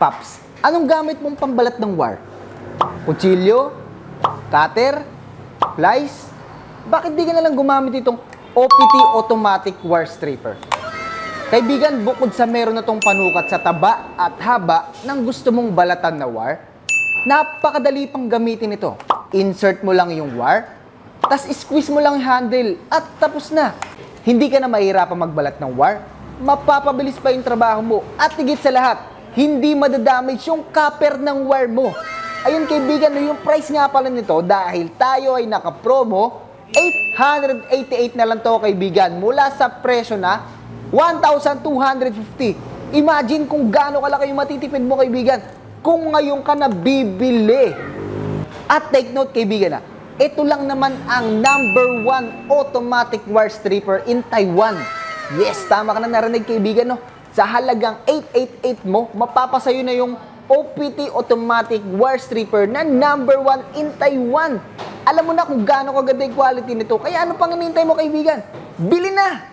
Paps, anong gamit mong pambalat ng war? Kutsilyo? Cutter? Flies? Bakit di ka nalang gumamit itong OPT Automatic War Stripper? Kaibigan, bukod sa meron na tong panukat sa taba at haba ng gusto mong balatan na war, napakadali pang gamitin ito. Insert mo lang yung war, tas squeeze mo lang handle at tapos na. Hindi ka na mahirapan magbalat ng war, mapapabilis pa yung trabaho mo at higit sa lahat, hindi madadamage yung copper ng war mo. Ayun kaibigan, yung price nga pala nito dahil tayo ay naka-promo, 888 na lang to kaibigan mula sa presyo na 1,250. Imagine kung gaano kalaki yung matitipid mo kaibigan kung ngayon ka na bibili. At take note kaibigan na, ito lang naman ang number one automatic wire stripper in Taiwan. Yes, tama ka na narinig kaibigan no. Sa halagang 888 mo, mapapasayo na yung OPT automatic wire stripper na number one in Taiwan. Alam mo na kung gaano kaganda yung quality nito. Kaya ano pang hinihintay mo kaibigan? Bili na!